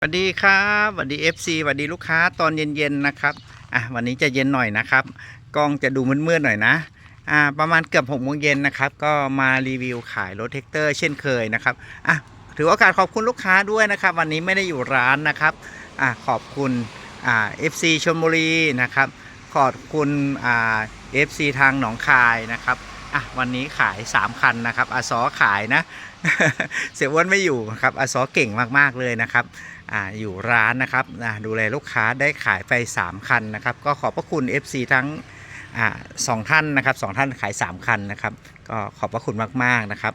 สวัสดีครับสวัสดี FC สวัสดีลูกค้าตอนเย็นๆนะครับอะวันนี้จะเย็นหน่อยนะครับกล้องจะดูมืดๆหน่อยนะอ่าประมาณเกือบหกโมงเย็นนะครับก็มารีวิวขายรถเทคเตอร์เช่นเคยนะครับอะถือโอกาสขอบคุณลูกค้าด้วยนะครับ วันนี้ไม่ได้อยู่ร้านนะครับอะขอบคุณอ่า FC ชลบุรีนะครับขอบคุณอ่า FC ทางหนองคายนะครับอะวันนี้ขาย 3 คันนะครับอาซอขายนะ เสียอ้วนไม่อยู่ครับอาซอเก่งมากๆเลยนะครับออยู่ร้านนะครับดูแลลูกค้าได้ขายไป 3 คันนะครับ ก็ขอบพระคุณ FC ทั้งอสองท่านนะครับสองท่านขาย 3 คันนะครับ ก็ขอบพระคุณมากๆนะครับ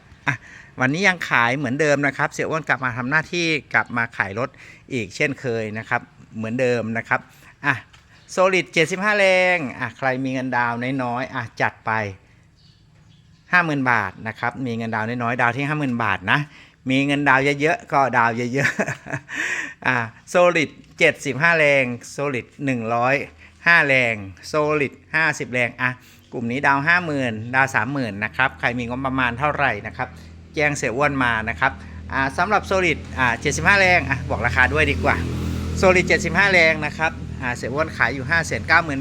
วันนี้ยังขายเหมือนเดิมนะครับ เสี่ยอ้วนกลับมาทำหน้าที่กลับมาขายรถอีกเช่นเคยนะครับ เหมือนเดิมนะครับอะโซลิด75 แรงอะใครมีเงินดาวน์น้อยๆอะจัดไป 50,000 บาทนะครับ มีเงินดาวน้อยๆ ดาวที่ 50,000 บาทนะ มีเงินดาวเยอะๆ ก็ดาวเยอะๆ อ่าโซลิด75 แรงโซลิด105 แรงโซลิด50 แรง อะ กลุ่มนี้ดาว 50,000 ดาว 30,000 นะครับ ใครมีงบประมาณเท่าไหร่นะครับ แจ้งเสียอ้วนมานะครับ อ่าสำหรับโซลิดอ่า75 แรง อะ บอกราคาด้วยดีกว่าโซลิด75 แรงนะครับ อ่า เสียอ้วนขายอยู่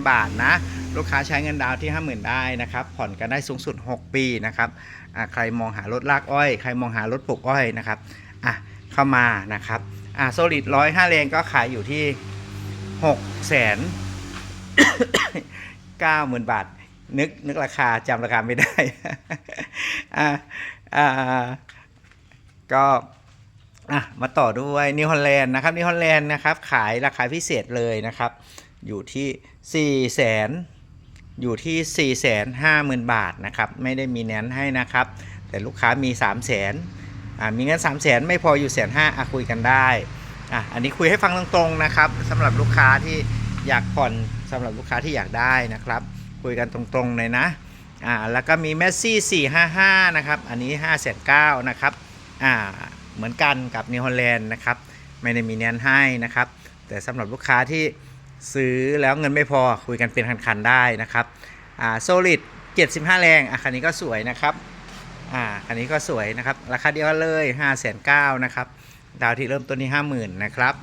590,000 บาทนะ ลูกค้าใช้เงินดาวน์ที่ 50,000 ได้นะครับ ผ่อนกันได้สูงสุด 6 ปีนะครับอ่าใครมองหารถลากอ้อย ใครมองหารถปลูกอ้อยนะครับอะเข้ามานะครับอ่าโซลิดร้อยห้าแรงก็ขายอยู่ที่6แสนเก้าหมื่นบาท นึกนึกราคาจำราคาไม่ได้อ่าอ่าก็อะมาต่อด้วยนิวฮอลแลนด์นะครับนิวฮอลแลนด์นะครับขายราคาพิเศษเลยนะครับ อยู่ที่4 0 0แสน อยู่ที่ 4 5 0 0 0 0 บาทนะครับ ไม่ได้มีแนนให้นะครับ แต่ลูกค้ามี 3 0 0 0 0นมีเงิน 3 0 0 0 0 ไม่พออยู่แสนห้าอะคุยกันได้อะอันนี้คุยให้ฟังตรงๆนะครับสำหรับลูกค้าที่อยากผ่อนสำหรับลูกค้าที่อยากได้นะครับ คุยกันตรงๆเลยนะอ่าแล้วก็มีแมสซี่455 นะครับ อันนี้5 9 0 0 0นะครับอ่าเหมือนกันกับนิวฮอลแลนด์นะครับ ไม่ได้มีแนนให้นะครับ แต่สำหรับลูกค้าที่ ซื้อแล้วเงินไม่พอคุยกันเป็นคันๆได้นะครับอ่าโซลิด75 แรงอะคันนี้ก็สวยนะครับอ่าคันนี้ก็สวยนะครับ ราคาเดียวกันเลย5 9 0 0 0นะครับดาวที่เริ่มต้นที่ 50,000นะครับ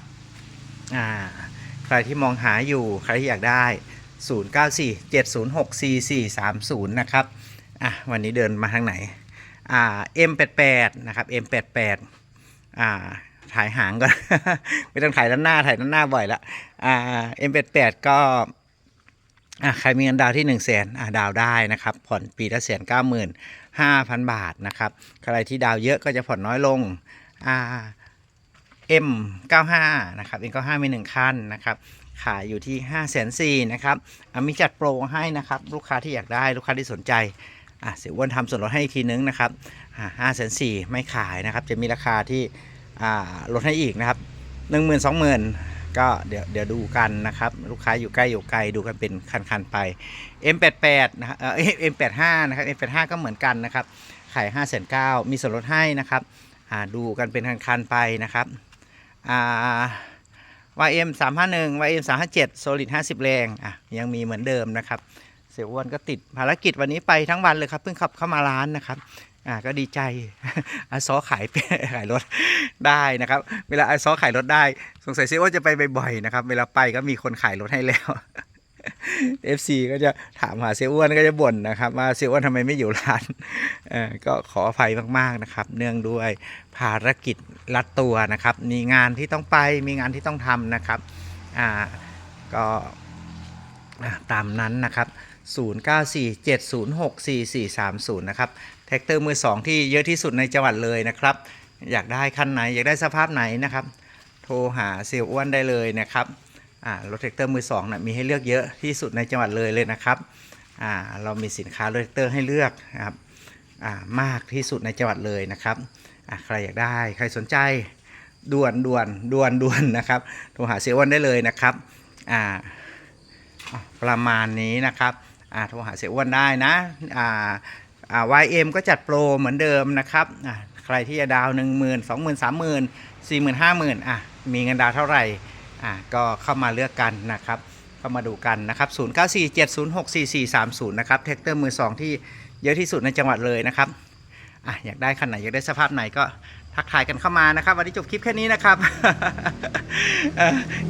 อ่าใครที่มองหาอยู่ใครที่อยากได้ 0947064430 นะครับอะวันนี้เดินมาทางไหนอ่า M88 นะครับ M88 อ่า ถ่ายหางก่อน ไม่ต้องถ่ายด้านหน้าถ่ายด้านหน้าบ่อยละอ่า M88 ก็อะใครมีเงินดาวที่1 0 0 0 0แสนอ่าดาวได้นะครับ ผ่อนปีละแสนเก้าหมื่นห้าพันบาทนะครับใครที่ดาวเยอะก็จะผ่อนน้อยลงอ่า M95 นะครับ M95 มีหนึ่งขั้นนะครับ ขายอยู่ที่ 5 4 0 0 0นะครับ มีจัดโปรให้นะครับ ลูกค้าที่อยากได้ลูกค้าที่สนใจ อะเสียอ้วนทำส่วนลดให้อีกทีนึงนะครับห้าแสนสี่ไม่ขายนะครับ จะมีราคาที่ ลดให้อีกนะครับหนึ่งหมื่นสองหมื่นก็เดี๋ยวเดี๋ยวดูกันนะครับ ลูกค้าอยู่ใกล้อยู่ไกลดูกันเป็นคันๆไป M88 นะฮะเอ่อ M85 นะครับ M85 ก็เหมือนกันนะครับขาย5 9 0 0มีส่วนลดให้นะครับดูกันเป็นคันๆไปนะครับอ่า YM 351 YM 357 Solid 50 แรงอะยังมีเหมือนเดิมนะครับ เสียอ้วนก็ติดภารกิจวันนี้ไปทั้งวันเลยครับ เพิ่งขับเข้ามาร้านนะครับ อ่าก็ดีใจอาซอขายขายรถได้นะครับ เวลาอาซอขายรถได้ สงสัยเสียอ้วนจะไปบ่อยๆนะครับ เวลาไปก็มีคนขายรถให้แล้ว FC ก็จะถามหาเสียอ้วนก็จะบ่นนะครับว่าเสียอ้วนทำไมไม่อยู่ร้านเออก็ขออภัยมากๆนะครับ เนื่องด้วยภารกิจรัดตัวนะครับ มีงานที่ต้องไปมีงานที่ต้องทำนะครับอ่าก็ตามนั้นนะครับ 0947064430 นะครับแท็กเตอร์มือ 2 ที่เยอะที่สุดในจังหวัดเลยนะครับ อยากได้คันไหน อยากได้สภาพไหนนะครับ โทรหาเซลอ้วนได้เลยนะครับรถแท็กเตอร์มือ2นะมีให้เลือกเยอะที่สุดในจังหวัดเลยเลยนะครับเรามีสินค้ารถแท็กเตอร์ให้เลือกนะครับมากที่สุดในจังหวัดเลยนะครับใครอยากได้ใครสนใจด่วนด่วนด่วนด่วนนะครับโทรหาเซลอ้วนได้เลยนะครับประมาณนี้นะครับ โทรหาเสียอ้วนได้นะอ่าอ่า YM ก็จัดโปรเหมือนเดิมนะครับอ่าใครที่จะดาวหนึ่งหมื่นสองหมื่นสามหมื่นสี่หมื่นห้าหมื่นอะมีเงินดาวเท่าไหร่อ่าก็เข้ามาเลือกกันนะครับเข้ามาดูกันนะครับ 0 9 4 7 0 6 4 4 3 0 นะครับแท็กเตอร์มือ 2 ที่เยอะที่สุดในจังหวัดเลยนะครับอะอยากได้คันไหน อยากได้สภาพไหนก็ทักทายกันเข้ามานะครับ วันนี้จบคลิปแค่นี้นะครับ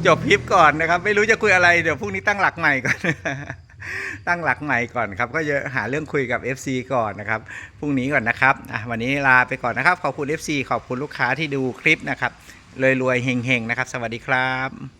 จบคลิปก่อนนะครับ ไม่รู้จะคุยอะไรเดี๋ยวพรุ่งนี้ตั้งหลักใหม่ก่อน ตั้งหลักใหม่ก่อนครับ ก็จะหาเรื่องคุยกับ FC ก่อนนะครับพรุ่งนี้ก่อนนะครับวันนี้ลาไปก่อนนะครับ ขอบคุณ FC ขอบคุณลูกค้าที่ดูคลิปนะครับรวยๆเฮงๆนะครับ สวัสดีครับ